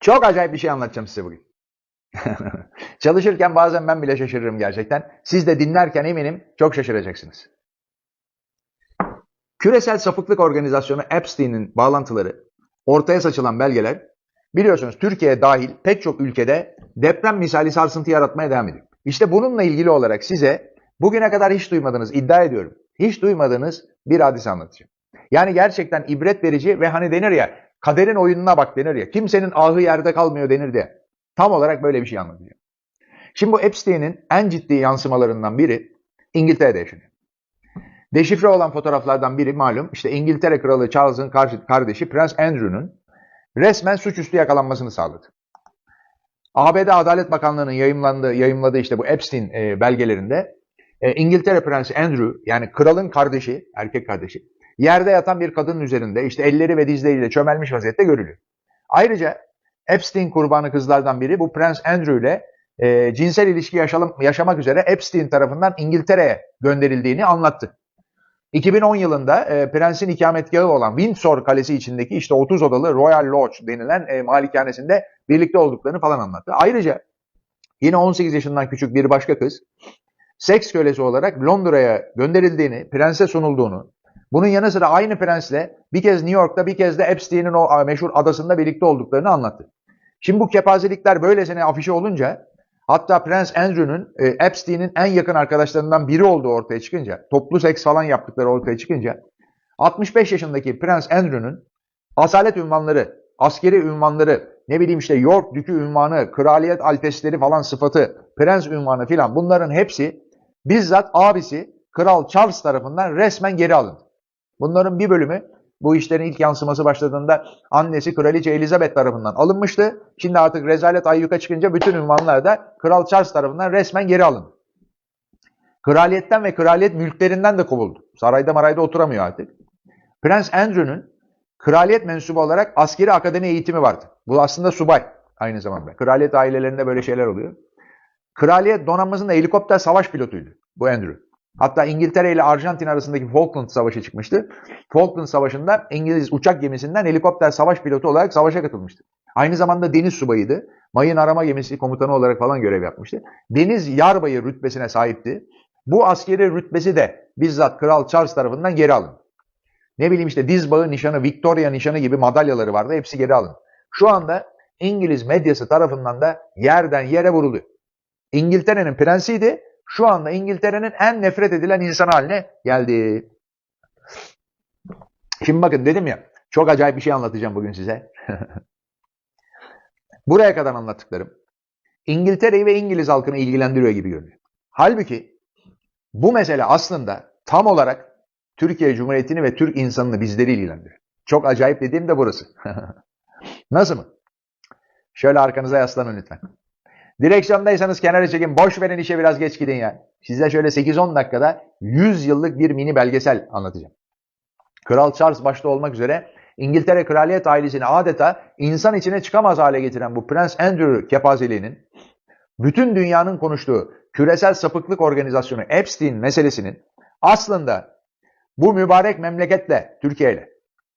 Çok acayip bir şey anlatacağım size bugün. Çalışırken bazen ben bile şaşırırım gerçekten. Siz de dinlerken eminim çok şaşıracaksınız. Küresel Sapıklık Organizasyonu Epstein'in bağlantıları, ortaya saçılan belgeler, biliyorsunuz Türkiye dahil pek çok ülkede deprem misali sarsıntı yaratmaya devam ediyor. İşte bununla ilgili olarak size bugüne kadar hiç duymadığınız, iddia ediyorum, hiç duymadığınız bir hadise anlatacağım. Yani gerçekten ibret verici ve hani denir ya, kaderin oyununa bak denir ya, kimsenin ahı yerde kalmıyor denir diye. Tam olarak böyle bir şey anlatacağım. Şimdi bu Epstein'in en ciddi yansımalarından biri İngiltere'de yaşanıyor. Deşifre olan fotoğraflardan biri malum işte İngiltere Kralı Charles'ın kardeşi Prens Andrew'nun resmen suçüstü yakalanmasını sağladı. ABD Adalet Bakanlığı'nın yayımlandığı, yayımladığı işte bu Epstein e, belgelerinde e, İngiltere Prensi Andrew yani kralın kardeşi, erkek kardeşi yerde yatan bir kadının üzerinde işte elleri ve dizleriyle çömelmiş vaziyette görülüyor. Ayrıca Epstein kurbanı kızlardan biri bu Prens Andrew ile e, cinsel ilişki yaşalım, yaşamak üzere Epstein tarafından İngiltere'ye gönderildiğini anlattı. 2010 yılında e, prensin ikametgahı olan Windsor Kalesi içindeki işte 30 odalı Royal Lodge denilen e, malikanesinde birlikte olduklarını falan anlattı. Ayrıca yine 18 yaşından küçük bir başka kız seks kölesi olarak Londra'ya gönderildiğini, prense sunulduğunu, bunun yanı sıra aynı prensle bir kez New York'ta bir kez de Epstein'in o meşhur adasında birlikte olduklarını anlattı. Şimdi bu kepazelikler böylesine afişe olunca hatta Prens Andrew'nun e, Epstein'in en yakın arkadaşlarından biri olduğu ortaya çıkınca, toplu seks falan yaptıkları ortaya çıkınca 65 yaşındaki Prens Andrew'nun asalet ünvanları, askeri ünvanları, ne bileyim işte York Dükü ünvanı, kraliyet altesleri falan sıfatı, prens ünvanı filan bunların hepsi bizzat abisi Kral Charles tarafından resmen geri alındı. Bunların bir bölümü bu işlerin ilk yansıması başladığında annesi Kraliçe Elizabeth tarafından alınmıştı. Şimdi artık rezalet ayyuka çıkınca bütün ünvanlar da Kral Charles tarafından resmen geri alındı. Kraliyetten ve kraliyet mülklerinden de kovuldu. Sarayda marayda oturamıyor artık. Prens Andrew'nun kraliyet mensubu olarak askeri akademi eğitimi vardı. Bu aslında subay aynı zamanda. Kraliyet ailelerinde böyle şeyler oluyor. Kraliyet donanmasında helikopter savaş pilotuydu bu Andrew. Hatta İngiltere ile Arjantin arasındaki Falkland Savaşı çıkmıştı. Falkland Savaşı'nda İngiliz uçak gemisinden helikopter savaş pilotu olarak savaşa katılmıştı. Aynı zamanda deniz subayıydı. Mayın arama gemisi komutanı olarak falan görev yapmıştı. Deniz yarbayı rütbesine sahipti. Bu askeri rütbesi de bizzat Kral Charles tarafından geri alındı. Ne bileyim işte dizbağı nişanı, Victoria nişanı gibi madalyaları vardı. Hepsi geri alındı. Şu anda İngiliz medyası tarafından da yerden yere vuruluyor. İngiltere'nin prensiydi şu anda İngiltere'nin en nefret edilen insan haline geldi. Şimdi bakın dedim ya çok acayip bir şey anlatacağım bugün size. Buraya kadar anlattıklarım İngiltere'yi ve İngiliz halkını ilgilendiriyor gibi görünüyor. Halbuki bu mesele aslında tam olarak Türkiye Cumhuriyeti'ni ve Türk insanını bizleri ilgilendiriyor. Çok acayip dediğim de burası. Nasıl mı? Şöyle arkanıza yaslanın lütfen. Direksiyondaysanız kenara çekin. Boş verin işe biraz geç gidin ya. Size şöyle 8-10 dakikada 100 yıllık bir mini belgesel anlatacağım. Kral Charles başta olmak üzere İngiltere kraliyet ailesini adeta insan içine çıkamaz hale getiren bu Prens Andrew kepazeliğinin bütün dünyanın konuştuğu küresel sapıklık organizasyonu Epstein meselesinin aslında bu mübarek memleketle, Türkiye ile,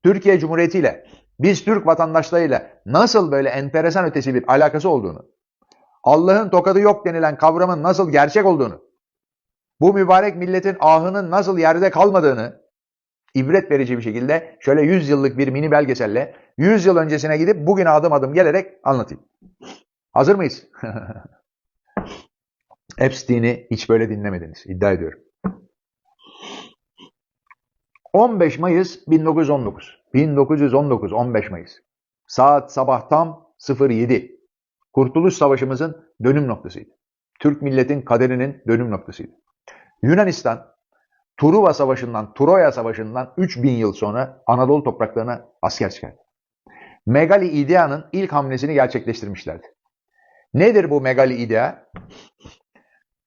Türkiye Cumhuriyeti ile, biz Türk vatandaşlarıyla nasıl böyle enteresan ötesi bir alakası olduğunu Allah'ın tokadı yok denilen kavramın nasıl gerçek olduğunu, bu mübarek milletin ahının nasıl yerde kalmadığını ibret verici bir şekilde şöyle 100 yıllık bir mini belgeselle 100 yıl öncesine gidip bugün adım adım gelerek anlatayım. Hazır mıyız? Epstein'i hiç böyle dinlemediniz. iddia ediyorum. 15 Mayıs 1919. 1919 15 Mayıs. Saat sabah tam 07. Kurtuluş Savaşımızın dönüm noktasıydı. Türk milletin kaderinin dönüm noktasıydı. Yunanistan, Truva Savaşı'ndan, Troya Savaşı'ndan 3000 yıl sonra Anadolu topraklarına asker çıkardı. Megali İdea'nın ilk hamlesini gerçekleştirmişlerdi. Nedir bu Megali İdea?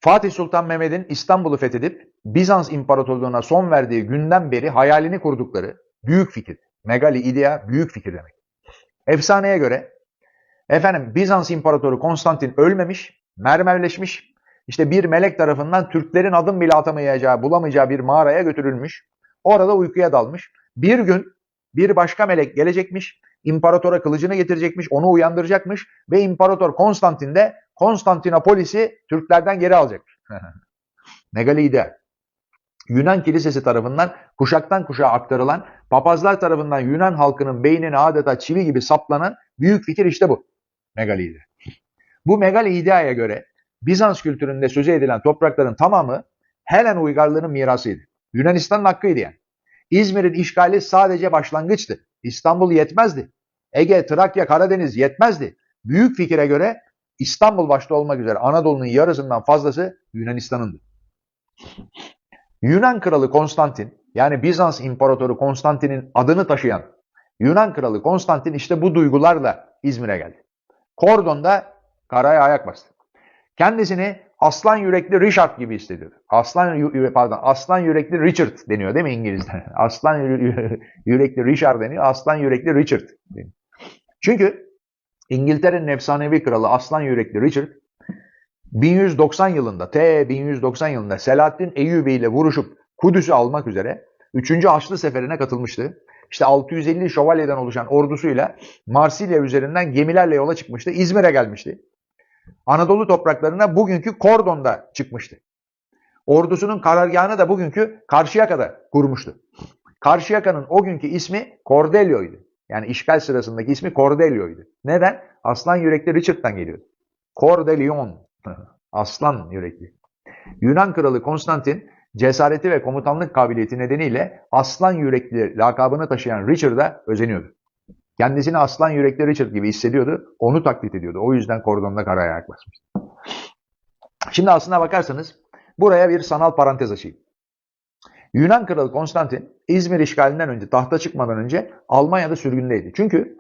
Fatih Sultan Mehmet'in İstanbul'u fethedip Bizans İmparatorluğu'na son verdiği günden beri hayalini kurdukları büyük fikir. Megali İdea büyük fikir demek. Efsaneye göre Efendim Bizans İmparatoru Konstantin ölmemiş, mermerleşmiş. İşte bir melek tarafından Türklerin adım bile atamayacağı, bulamayacağı bir mağaraya götürülmüş. Orada uykuya dalmış. Bir gün bir başka melek gelecekmiş. imparatora kılıcını getirecekmiş, onu uyandıracakmış ve imparator Konstantin de Konstantinopolis'i Türklerden geri alacakmış. Megalide. Yunan kilisesi tarafından kuşaktan kuşağa aktarılan, papazlar tarafından Yunan halkının beynine adeta çivi gibi saplanan büyük fikir işte bu. Megalide. Bu Megalidea'ya göre Bizans kültüründe söze edilen toprakların tamamı Helen uygarlığının mirasıydı. Yunanistan'ın hakkıydı yani. İzmir'in işgali sadece başlangıçtı. İstanbul yetmezdi. Ege, Trakya, Karadeniz yetmezdi. Büyük fikire göre İstanbul başta olmak üzere Anadolu'nun yarısından fazlası Yunanistan'ındı. Yunan kralı Konstantin yani Bizans imparatoru Konstantin'in adını taşıyan Yunan kralı Konstantin işte bu duygularla İzmir'e geldi. Kordon'da karaya ayak bastı. Kendisini aslan yürekli Richard gibi hissediyordu. Aslan pardon, aslan yürekli Richard deniyor değil mi İngilizce? Aslan yürekli Richard deniyor. Aslan yürekli Richard deniyor. Çünkü İngiltere'nin efsanevi kralı aslan yürekli Richard 1190 yılında T 1190 yılında Selahaddin Eyyubi ile vuruşup Kudüs'ü almak üzere 3. Haçlı Seferi'ne katılmıştı. İşte 650 şövalyeden oluşan ordusuyla Marsilya üzerinden gemilerle yola çıkmıştı. İzmir'e gelmişti. Anadolu topraklarına bugünkü Kordon'da çıkmıştı. Ordusunun karargahını da bugünkü Karşıyaka'da kurmuştu. Karşıyaka'nın o günkü ismi Cordelio'ydu. Yani işgal sırasındaki ismi Cordelio'ydu. Neden? Aslan yürekli Richard'dan geliyordu. Cordelion. Aslan yürekli. Yunan kralı Konstantin cesareti ve komutanlık kabiliyeti nedeniyle aslan yürekli lakabını taşıyan Richard'a özeniyordu. Kendisini aslan yürekli Richard gibi hissediyordu. Onu taklit ediyordu. O yüzden kordonda karaya yaklaşmıştı. Şimdi aslına bakarsanız buraya bir sanal parantez açayım. Yunan kralı Konstantin İzmir işgalinden önce tahta çıkmadan önce Almanya'da sürgündeydi. Çünkü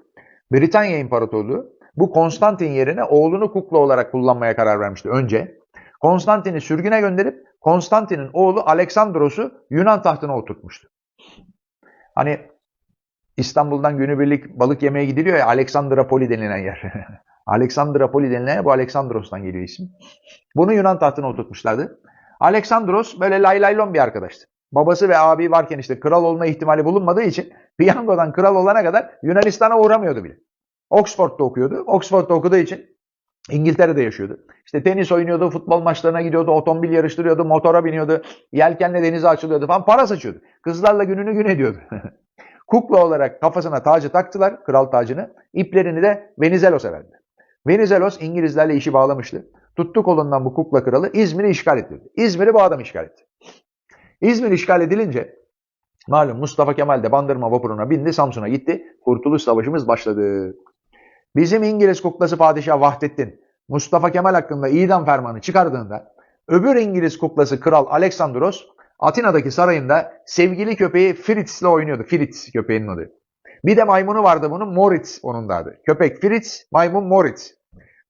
Britanya İmparatorluğu bu Konstantin yerine oğlunu kukla olarak kullanmaya karar vermişti önce. Konstantin'i sürgüne gönderip Konstantin'in oğlu Aleksandros'u Yunan tahtına oturtmuştu. Hani İstanbul'dan günübirlik balık yemeye gidiliyor ya Aleksandropoli denilen yer. Aleksandropoli denilen yer bu Aleksandros'tan geliyor isim. Bunu Yunan tahtına oturtmuşlardı. Aleksandros böyle lay laylon bir arkadaştı. Babası ve abi varken işte kral olma ihtimali bulunmadığı için piyangodan kral olana kadar Yunanistan'a uğramıyordu bile. Oxford'da okuyordu. Oxford'da okuduğu için İngiltere'de yaşıyordu. İşte tenis oynuyordu, futbol maçlarına gidiyordu, otomobil yarıştırıyordu, motora biniyordu, yelkenle denize açılıyordu falan para saçıyordu. Kızlarla gününü gün ediyordu. Kukla olarak kafasına tacı taktılar, kral tacını. İplerini de Venizelos'a verdiler. Venizelos İngilizlerle işi bağlamıştı. Tuttu kolundan bu kukla kralı İzmir'i işgal etti. İzmir'i bu adam işgal etti. İzmir işgal edilince malum Mustafa Kemal de Bandırma vapuruna bindi Samsun'a gitti. Kurtuluş Savaşımız başladı. Bizim İngiliz kuklası Padişah Vahdettin Mustafa Kemal hakkında idam fermanı çıkardığında öbür İngiliz kuklası Kral Aleksandros Atina'daki sarayında sevgili köpeği Fritz'le oynuyordu. Fritz köpeğinin adı. Bir de maymunu vardı bunun Moritz onun da adı. Köpek Fritz, maymun Moritz.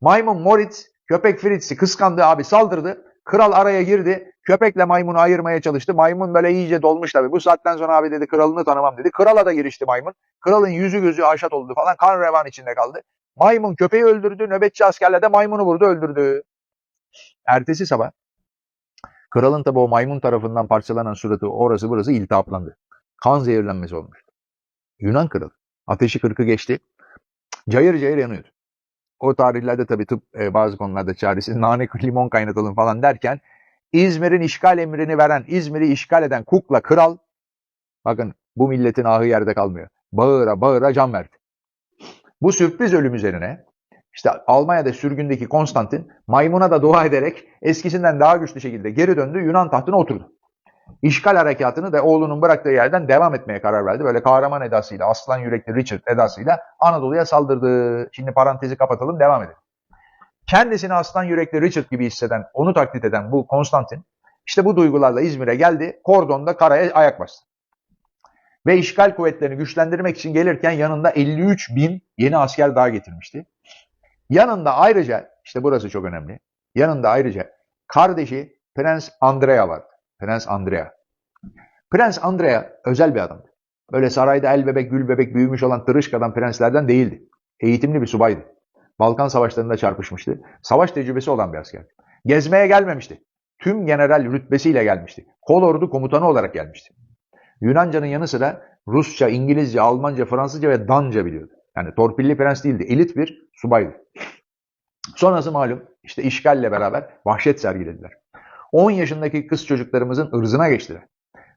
Maymun Moritz köpek Fritz'i kıskandı abi saldırdı. Kral araya girdi. Köpekle maymunu ayırmaya çalıştı. Maymun böyle iyice dolmuş tabii. Bu saatten sonra abi dedi kralını tanımam dedi. Krala da girişti maymun. Kralın yüzü gözü aşat oldu falan. Kan revan içinde kaldı. Maymun köpeği öldürdü. Nöbetçi askerler de maymunu vurdu öldürdü. Ertesi sabah kralın tabi o maymun tarafından parçalanan suratı orası burası iltihaplandı. Kan zehirlenmesi olmuştu. Yunan kralı. Ateşi kırkı geçti. Cayır cayır yanıyordu. O tarihlerde tabii tıp e, bazı konularda çaresi nane limon kaynatalım falan derken İzmir'in işgal emrini veren, İzmir'i işgal eden kukla kral bakın bu milletin ahı yerde kalmıyor. Bağıra bağıra can verdi. Bu sürpriz ölüm üzerine işte Almanya'da sürgündeki Konstantin maymuna da dua ederek eskisinden daha güçlü şekilde geri döndü Yunan tahtına oturdu. İşgal harekatını da oğlunun bıraktığı yerden devam etmeye karar verdi. Böyle kahraman edasıyla, aslan yürekli Richard edasıyla Anadolu'ya saldırdı. Şimdi parantezi kapatalım, devam edelim. Kendisini aslan yürekli Richard gibi hisseden, onu taklit eden bu Konstantin, işte bu duygularla İzmir'e geldi, kordonda karaya ayak bastı. Ve işgal kuvvetlerini güçlendirmek için gelirken yanında 53 bin yeni asker daha getirmişti. Yanında ayrıca, işte burası çok önemli, yanında ayrıca kardeşi Prens Andrea vardı. Prens Andrea. Prens Andrea özel bir adamdı. Öyle sarayda el bebek gül bebek büyümüş olan tırışkadan prenslerden değildi. Eğitimli bir subaydı. Balkan savaşlarında çarpışmıştı. Savaş tecrübesi olan bir askerdi. Gezmeye gelmemişti. Tüm general rütbesiyle gelmişti. Kol ordu komutanı olarak gelmişti. Yunanca'nın yanı sıra Rusça, İngilizce, Almanca, Fransızca ve Danca biliyordu. Yani torpilli prens değildi. Elit bir subaydı. Sonrası malum işte işgalle beraber vahşet sergilediler. 10 yaşındaki kız çocuklarımızın ırzına geçtiler.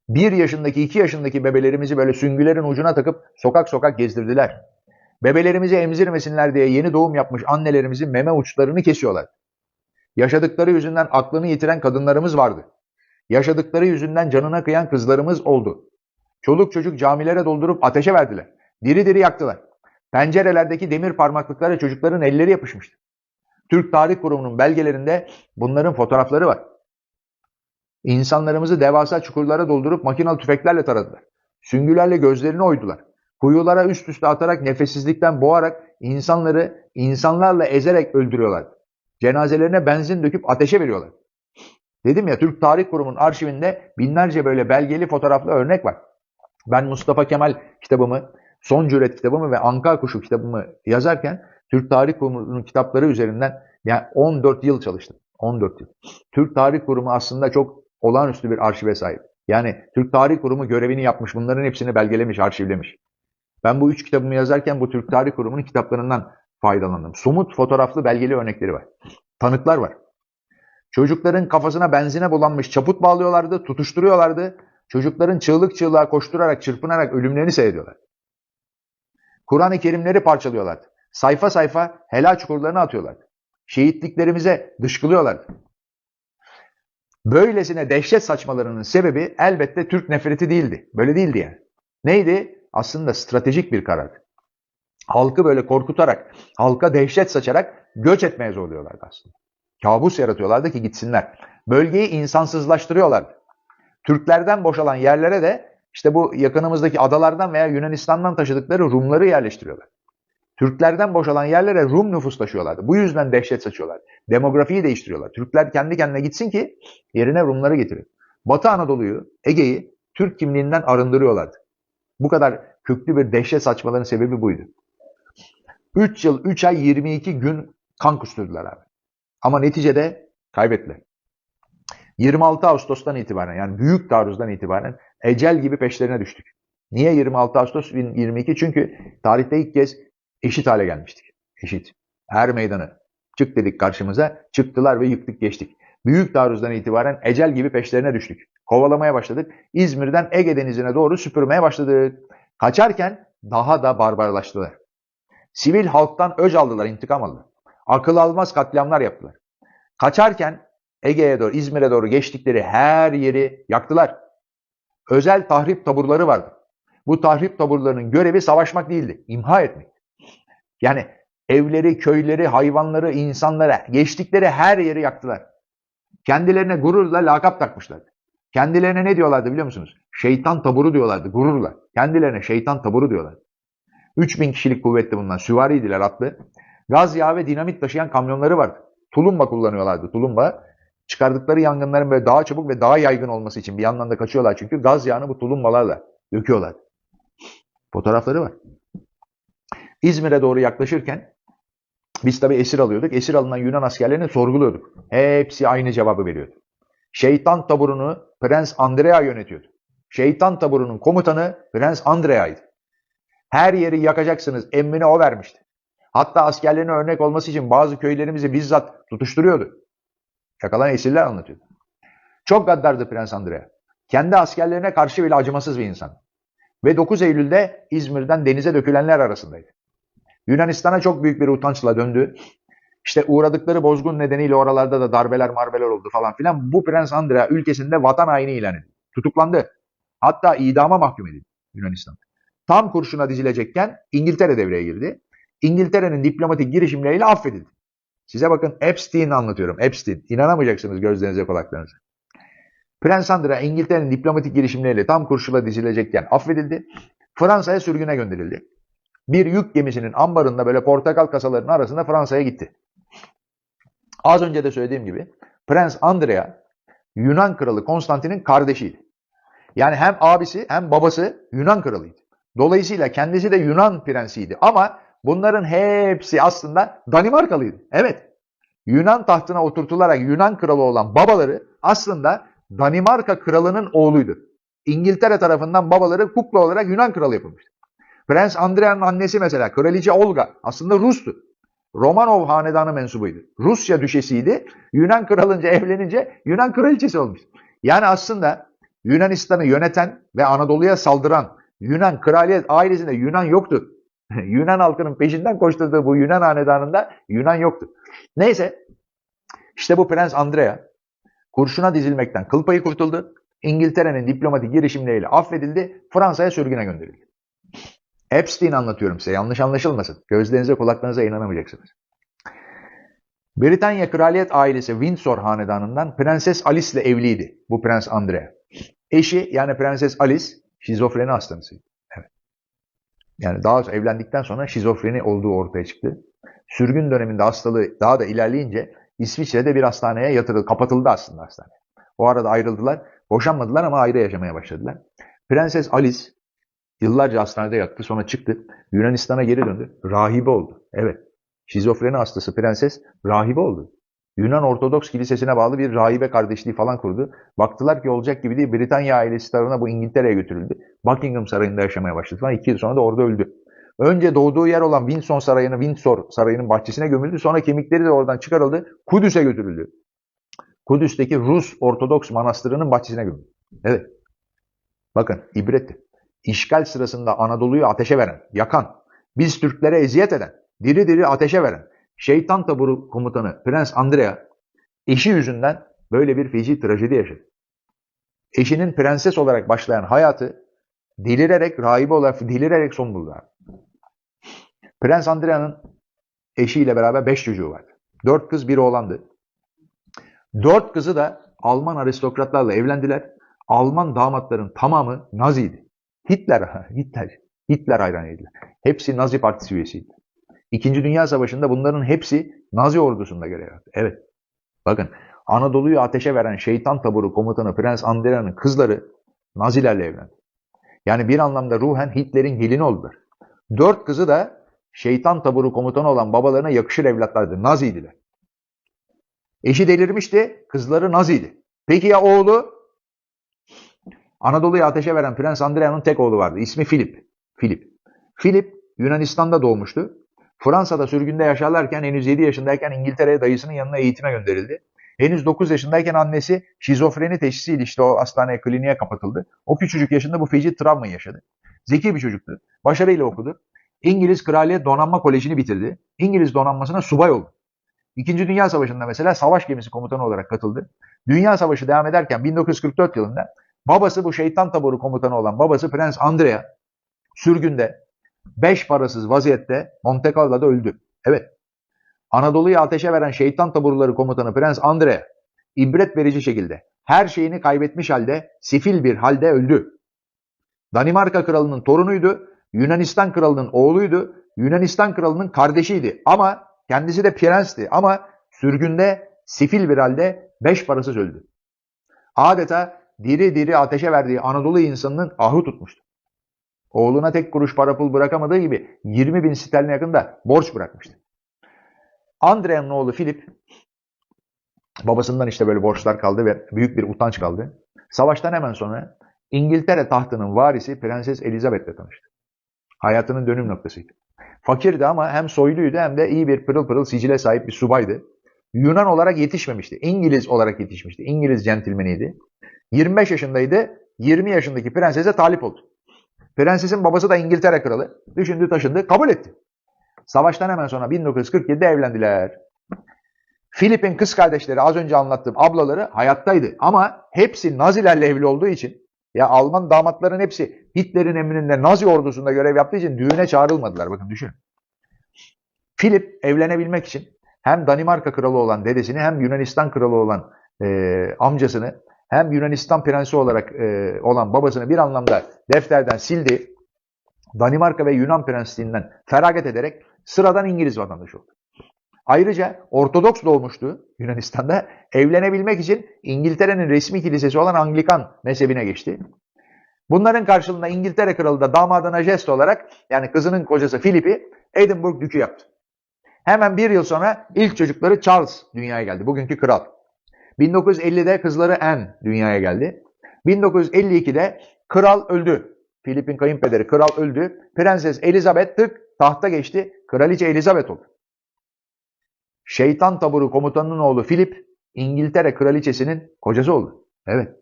1 yaşındaki 2 yaşındaki bebelerimizi böyle süngülerin ucuna takıp sokak sokak gezdirdiler. Bebelerimizi emzirmesinler diye yeni doğum yapmış annelerimizin meme uçlarını kesiyorlar. Yaşadıkları yüzünden aklını yitiren kadınlarımız vardı. Yaşadıkları yüzünden canına kıyan kızlarımız oldu. Çoluk çocuk camilere doldurup ateşe verdiler. Diri diri yaktılar. Pencerelerdeki demir parmaklıklara çocukların elleri yapışmıştı. Türk Tarih Kurumu'nun belgelerinde bunların fotoğrafları var. İnsanlarımızı devasa çukurlara doldurup makinalı tüfeklerle taradılar. Süngülerle gözlerini oydular. Kuyulara üst üste atarak nefessizlikten boğarak insanları insanlarla ezerek öldürüyorlar. Cenazelerine benzin döküp ateşe veriyorlar. Dedim ya Türk Tarih Kurumu'nun arşivinde binlerce böyle belgeli fotoğraflı örnek var. Ben Mustafa Kemal kitabımı, Son Cüret kitabımı ve Anka Kuşu kitabımı yazarken Türk Tarih Kurumu'nun kitapları üzerinden yani 14 yıl çalıştım. 14 yıl. Türk Tarih Kurumu aslında çok olağanüstü bir arşive sahip. Yani Türk Tarih Kurumu görevini yapmış, bunların hepsini belgelemiş, arşivlemiş. Ben bu üç kitabımı yazarken bu Türk Tarih Kurumu'nun kitaplarından faydalandım. Somut fotoğraflı belgeli örnekleri var. Tanıklar var. Çocukların kafasına benzine bulanmış çaput bağlıyorlardı, tutuşturuyorlardı. Çocukların çığlık çığlığa koşturarak, çırpınarak ölümlerini seyrediyorlar. Kur'an-ı Kerimleri parçalıyorlardı. Sayfa sayfa helal çukurlarına atıyorlardı. Şehitliklerimize dışkılıyorlardı. Böylesine dehşet saçmalarının sebebi elbette Türk nefreti değildi. Böyle değildi yani. Neydi? Aslında stratejik bir karardı. Halkı böyle korkutarak, halka dehşet saçarak göç etmeye zorluyorlardı aslında. Kabus yaratıyorlardı ki gitsinler. Bölgeyi insansızlaştırıyorlardı. Türklerden boşalan yerlere de işte bu yakınımızdaki adalardan veya Yunanistan'dan taşıdıkları Rumları yerleştiriyorlar. Türklerden boşalan yerlere Rum nüfus taşıyorlardı. Bu yüzden dehşet saçıyorlar. Demografiyi değiştiriyorlar. Türkler kendi kendine gitsin ki yerine Rumları getirin. Batı Anadolu'yu, Ege'yi Türk kimliğinden arındırıyorlardı. Bu kadar köklü bir dehşet saçmaların sebebi buydu. 3 yıl, 3 ay, 22 gün kan kusturdular abi. Ama neticede kaybettiler. 26 Ağustos'tan itibaren yani büyük taarruzdan itibaren ecel gibi peşlerine düştük. Niye 26 Ağustos 2022? Çünkü tarihte ilk kez eşit hale gelmiştik. Eşit. Her meydanı çık dedik karşımıza, çıktılar ve yıktık geçtik. Büyük taarruzdan itibaren ecel gibi peşlerine düştük. Kovalamaya başladık. İzmir'den Ege Denizi'ne doğru süpürmeye başladık. Kaçarken daha da barbarlaştılar. Sivil halktan öc aldılar, intikam aldılar. Akıl almaz katliamlar yaptılar. Kaçarken Ege'ye doğru, İzmir'e doğru geçtikleri her yeri yaktılar. Özel tahrip taburları vardı. Bu tahrip taburlarının görevi savaşmak değildi, imha etmek. Yani evleri, köyleri, hayvanları, insanları, geçtikleri her yeri yaktılar. Kendilerine gururla lakap takmışlardı. Kendilerine ne diyorlardı biliyor musunuz? Şeytan taburu diyorlardı gururla. Kendilerine şeytan taburu diyorlardı. 3000 kişilik kuvvetli bunlar. Süvariydiler atlı. Gaz yağı ve dinamit taşıyan kamyonları vardı. Tulumba kullanıyorlardı. Tulumba çıkardıkları yangınların böyle daha çabuk ve daha yaygın olması için bir yandan da kaçıyorlar çünkü gaz yağını bu tulumbalarla döküyorlar. Fotoğrafları var. İzmir'e doğru yaklaşırken biz tabi esir alıyorduk. Esir alınan Yunan askerlerini sorguluyorduk. Hepsi aynı cevabı veriyordu. Şeytan taburunu Prens Andrea yönetiyordu. Şeytan taburunun komutanı Prens Andrea'ydı. Her yeri yakacaksınız emrini o vermişti. Hatta askerlerine örnek olması için bazı köylerimizi bizzat tutuşturuyordu. Yakalanan esirler anlatıyordu. Çok gaddardı Prens Andrea. Kendi askerlerine karşı bile acımasız bir insan. Ve 9 Eylül'de İzmir'den denize dökülenler arasındaydı. Yunanistan'a çok büyük bir utançla döndü. İşte uğradıkları bozgun nedeniyle oralarda da darbeler marbeler oldu falan filan. Bu Prens Andrea ülkesinde vatan haini ilan edildi. Tutuklandı. Hatta idama mahkum edildi Yunanistan. Tam kurşuna dizilecekken İngiltere devreye girdi. İngiltere'nin diplomatik girişimleriyle affedildi. Size bakın Epstein anlatıyorum. Epstein. İnanamayacaksınız gözlerinize kulaklarınıza. Prens Andrea İngiltere'nin diplomatik girişimleriyle tam kurşuna dizilecekken affedildi. Fransa'ya sürgüne gönderildi. Bir yük gemisinin ambarında böyle portakal kasalarının arasında Fransa'ya gitti. Az önce de söylediğim gibi Prens Andrea Yunan kralı Konstantin'in kardeşiydi. Yani hem abisi hem babası Yunan kralıydı. Dolayısıyla kendisi de Yunan prensiydi. Ama bunların hepsi aslında Danimarkalıydı. Evet. Yunan tahtına oturtularak Yunan kralı olan babaları aslında Danimarka kralının oğluydu. İngiltere tarafından babaları kukla olarak Yunan kralı yapılmıştı. Prens Andrea'nın annesi mesela Kraliçe Olga aslında Rus'tu. Romanov hanedanı mensubuydu. Rusya düşesiydi. Yunan kralınca evlenince Yunan kraliçesi olmuş. Yani aslında Yunanistan'ı yöneten ve Anadolu'ya saldıran Yunan kraliyet ailesinde Yunan yoktu. Yunan halkının peşinden koşturduğu bu Yunan hanedanında Yunan yoktu. Neyse işte bu Prens Andrea kurşuna dizilmekten kıl payı kurtuldu. İngiltere'nin diplomatik girişimleriyle affedildi. Fransa'ya sürgüne gönderildi. Epstein anlatıyorum size yanlış anlaşılmasın. Gözlerinize kulaklarınıza inanamayacaksınız. Britanya kraliyet ailesi Windsor hanedanından Prenses Alice ile evliydi bu Prens Andrea. Eşi yani Prenses Alice şizofreni hastasıydı. Evet. Yani daha sonra evlendikten sonra şizofreni olduğu ortaya çıktı. Sürgün döneminde hastalığı daha da ilerleyince İsviçre'de bir hastaneye yatırıldı. Kapatıldı aslında hastane. O arada ayrıldılar. Boşanmadılar ama ayrı yaşamaya başladılar. Prenses Alice yıllarca hastanede yattı. Sonra çıktı. Yunanistan'a geri döndü. Rahibe oldu. Evet. Şizofreni hastası prenses rahibe oldu. Yunan Ortodoks Kilisesi'ne bağlı bir rahibe kardeşliği falan kurdu. Baktılar ki olacak gibi değil. Britanya ailesi tarafına bu İngiltere'ye götürüldü. Buckingham Sarayı'nda yaşamaya başladı falan. İki yıl sonra da orada öldü. Önce doğduğu yer olan Windsor Sarayı'nın Windsor Sarayı'nın bahçesine gömüldü. Sonra kemikleri de oradan çıkarıldı. Kudüs'e götürüldü. Kudüs'teki Rus Ortodoks Manastırı'nın bahçesine gömüldü. Evet. Bakın ibretti. İşgal sırasında Anadolu'yu ateşe veren, yakan, biz Türklere eziyet eden, diri diri ateşe veren, şeytan taburu komutanı Prens Andrea eşi yüzünden böyle bir feci trajedi yaşadı. Eşinin prenses olarak başlayan hayatı delirerek, rahibe olarak delirerek son buldu. Prens Andrea'nın eşiyle beraber beş çocuğu vardı. Dört kız bir oğlandı. Dört kızı da Alman aristokratlarla evlendiler. Alman damatların tamamı Naziydi. Hitler, Hitler, Hitler hayranıydılar. Hepsi Nazi Partisi üyesiydi. İkinci Dünya Savaşı'nda bunların hepsi Nazi ordusunda görev yaptı. Evet. Bakın Anadolu'yu ateşe veren şeytan taburu komutanı Prens Andrea'nın kızları Nazilerle evlendi. Yani bir anlamda ruhen Hitler'in gelini oldular. Dört kızı da şeytan taburu komutanı olan babalarına yakışır evlatlardı. Naziydiler. Eşi delirmişti, kızları Naziydi. Peki ya oğlu? Anadolu'yu ateşe veren Prens Andrea'nın tek oğlu vardı. İsmi Filip. Filip. Filip Yunanistan'da doğmuştu. Fransa'da sürgünde yaşarlarken henüz 7 yaşındayken İngiltere'ye dayısının yanına eğitime gönderildi. Henüz 9 yaşındayken annesi şizofreni teşhisiyle işte o hastaneye, kliniğe kapatıldı. O küçücük yaşında bu feci travmayı yaşadı. Zeki bir çocuktu. Başarıyla okudu. İngiliz Kraliyet Donanma Koleji'ni bitirdi. İngiliz donanmasına subay oldu. İkinci Dünya Savaşı'nda mesela savaş gemisi komutanı olarak katıldı. Dünya Savaşı devam ederken 1944 yılında babası bu şeytan taburu komutanı olan babası Prens Andrea sürgünde beş parasız vaziyette Monte Carlo'da öldü. Evet. Anadolu'yu ateşe veren şeytan taburları komutanı Prens Andrea ibret verici şekilde her şeyini kaybetmiş halde sifil bir halde öldü. Danimarka kralının torunuydu. Yunanistan kralının oğluydu. Yunanistan kralının kardeşiydi. Ama kendisi de prensti. Ama sürgünde sifil bir halde beş parasız öldü. Adeta diri diri ateşe verdiği Anadolu insanının ahı tutmuştu. Oğluna tek kuruş para pul bırakamadığı gibi 20 bin sterline yakında borç bırakmıştı. Andrea'nın oğlu Philip babasından işte böyle borçlar kaldı ve büyük bir utanç kaldı. Savaştan hemen sonra İngiltere tahtının varisi Prenses Elizabeth'le tanıştı. Hayatının dönüm noktasıydı. Fakirdi ama hem soyluydu hem de iyi bir pırıl pırıl sicile sahip bir subaydı. Yunan olarak yetişmemişti. İngiliz olarak yetişmişti. İngiliz centilmeniydi. 25 yaşındaydı. 20 yaşındaki prensese talip oldu. Prensesin babası da İngiltere kralı. Düşündü taşındı. Kabul etti. Savaştan hemen sonra 1947'de evlendiler. Filip'in kız kardeşleri az önce anlattığım ablaları hayattaydı. Ama hepsi Nazilerle evli olduğu için ya Alman damatların hepsi Hitler'in emrinde Nazi ordusunda görev yaptığı için düğüne çağrılmadılar. Bakın düşünün. Filip evlenebilmek için hem Danimarka kralı olan dedesini hem Yunanistan kralı olan e, amcasını hem Yunanistan prensi olarak e, olan babasını bir anlamda defterden sildi. Danimarka ve Yunan prensliğinden feragat ederek sıradan İngiliz vatandaşı oldu. Ayrıca Ortodoks doğmuştu Yunanistan'da. Evlenebilmek için İngiltere'nin resmi kilisesi olan Anglikan mezhebine geçti. Bunların karşılığında İngiltere kralı da damadına jest olarak yani kızının kocası Philip'i Edinburgh dükü yaptı. Hemen bir yıl sonra ilk çocukları Charles dünyaya geldi. Bugünkü kral. 1950'de kızları Anne dünyaya geldi. 1952'de kral öldü. Filip'in kayınpederi kral öldü. Prenses Elizabeth tık tahta geçti. Kraliçe Elizabeth oldu. Şeytan taburu komutanının oğlu Filip İngiltere kraliçesinin kocası oldu. Evet.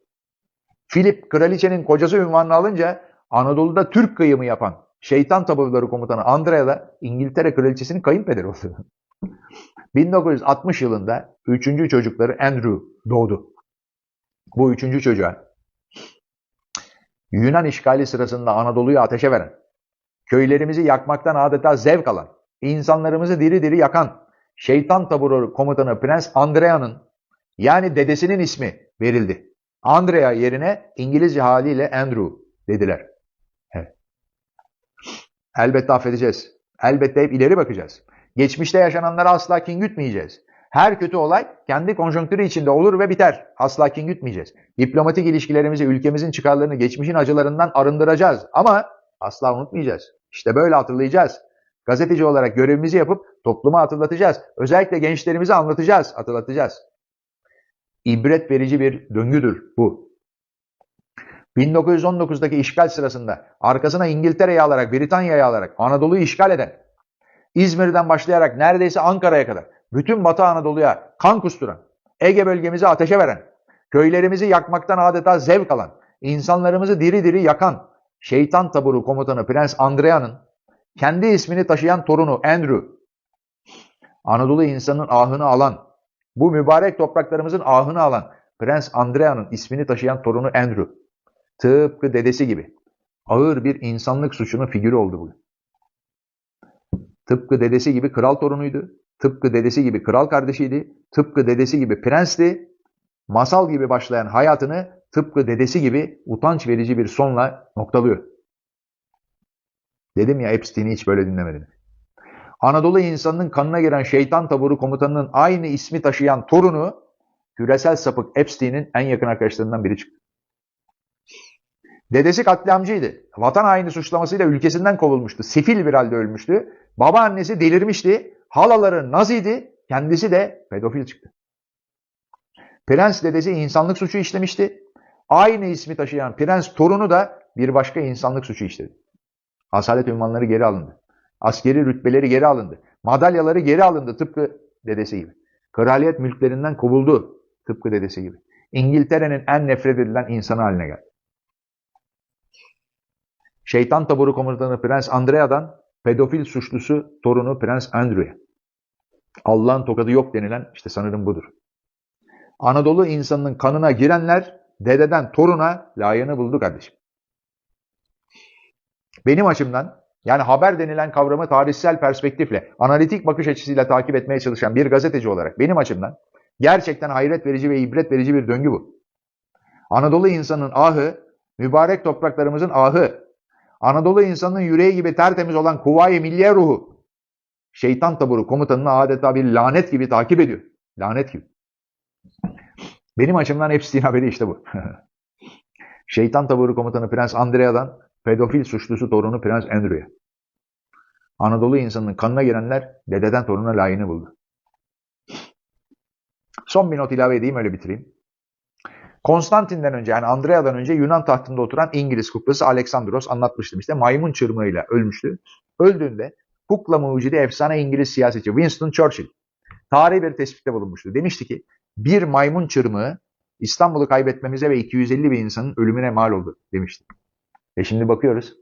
Filip kraliçenin kocası ünvanını alınca Anadolu'da Türk kıyımı yapan şeytan taburları komutanı Andrea da İngiltere kraliçesinin kayınpederi oldu. 1960 yılında üçüncü çocukları Andrew doğdu. Bu üçüncü çocuğa Yunan işgali sırasında Anadolu'yu ateşe veren, köylerimizi yakmaktan adeta zevk alan, insanlarımızı diri diri yakan şeytan taburu komutanı Prens Andrea'nın yani dedesinin ismi verildi. Andrea yerine İngilizce haliyle Andrew dediler. Evet. Elbette affedeceğiz. Elbette hep ileri bakacağız. Geçmişte yaşananlara asla kin gütmeyeceğiz. Her kötü olay kendi konjonktürü içinde olur ve biter. Asla kin gütmeyeceğiz. Diplomatik ilişkilerimizi, ülkemizin çıkarlarını geçmişin acılarından arındıracağız. Ama asla unutmayacağız. İşte böyle hatırlayacağız. Gazeteci olarak görevimizi yapıp topluma hatırlatacağız. Özellikle gençlerimize anlatacağız, hatırlatacağız. İbret verici bir döngüdür bu. 1919'daki işgal sırasında arkasına İngiltere'yi alarak, Britanya'yı alarak Anadolu'yu işgal eden, İzmir'den başlayarak neredeyse Ankara'ya kadar bütün Batı Anadolu'ya kan kusturan, Ege bölgemizi ateşe veren, köylerimizi yakmaktan adeta zevk alan, insanlarımızı diri diri yakan şeytan taburu komutanı Prens Andrea'nın kendi ismini taşıyan torunu Andrew, Anadolu insanın ahını alan, bu mübarek topraklarımızın ahını alan Prens Andrea'nın ismini taşıyan torunu Andrew, tıpkı dedesi gibi ağır bir insanlık suçunun figürü oldu bugün. Tıpkı dedesi gibi kral torunuydu. Tıpkı dedesi gibi kral kardeşiydi. Tıpkı dedesi gibi prensti. Masal gibi başlayan hayatını tıpkı dedesi gibi utanç verici bir sonla noktalıyor. Dedim ya Epstein'i hiç böyle dinlemedim. Anadolu insanının kanına giren şeytan taburu komutanının aynı ismi taşıyan torunu küresel sapık Epstein'in en yakın arkadaşlarından biri çıktı. Dedesi katliamcıydı. Vatan haini suçlamasıyla ülkesinden kovulmuştu. Sefil bir halde ölmüştü. Babaannesi delirmişti. Halaları naziydi. Kendisi de pedofil çıktı. Prens dedesi insanlık suçu işlemişti. Aynı ismi taşıyan prens torunu da bir başka insanlık suçu işledi. Asalet ünvanları geri alındı. Askeri rütbeleri geri alındı. Madalyaları geri alındı tıpkı dedesi gibi. Kraliyet mülklerinden kovuldu tıpkı dedesi gibi. İngiltere'nin en nefret edilen insanı haline geldi. Şeytan taburu komutanı Prens Andrea'dan pedofil suçlusu torunu Prens Andrew'e. Allah'ın tokadı yok denilen işte sanırım budur. Anadolu insanının kanına girenler dededen toruna layığını buldu kardeşim. Benim açımdan yani haber denilen kavramı tarihsel perspektifle, analitik bakış açısıyla takip etmeye çalışan bir gazeteci olarak benim açımdan gerçekten hayret verici ve ibret verici bir döngü bu. Anadolu insanının ahı, mübarek topraklarımızın ahı, Anadolu insanının yüreği gibi tertemiz olan kuvayi milliye ruhu, şeytan taburu komutanını adeta bir lanet gibi takip ediyor. Lanet gibi. Benim açımdan Epstein haberi işte bu. şeytan taburu komutanı Prens Andrea'dan pedofil suçlusu torunu Prens Andrew'e. Anadolu insanının kanına girenler dededen toruna layığını buldu. Son bir not ilave edeyim öyle bitireyim. Konstantin'den önce yani Andrea'dan önce Yunan tahtında oturan İngiliz kuklası Aleksandros anlatmıştım işte maymun çırmığıyla ölmüştü. Öldüğünde kukla mucidi efsane İngiliz siyasetçi Winston Churchill tarihi bir tespitte bulunmuştu. Demişti ki bir maymun çırmığı İstanbul'u kaybetmemize ve 250 bin insanın ölümüne mal oldu demişti. E şimdi bakıyoruz.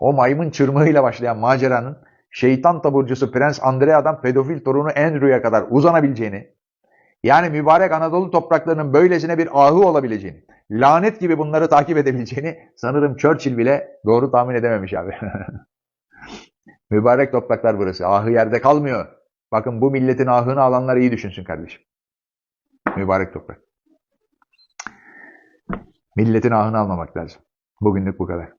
O maymun çırmığıyla başlayan maceranın şeytan taburcusu Prens Andrea'dan pedofil torunu Andrew'ya kadar uzanabileceğini, yani mübarek Anadolu topraklarının böylesine bir ahı olabileceğini, lanet gibi bunları takip edebileceğini sanırım Churchill bile doğru tahmin edememiş abi. mübarek topraklar burası. Ahı yerde kalmıyor. Bakın bu milletin ahını alanlar iyi düşünsün kardeşim. Mübarek toprak. Milletin ahını almamak lazım. Bugünlük bu kadar.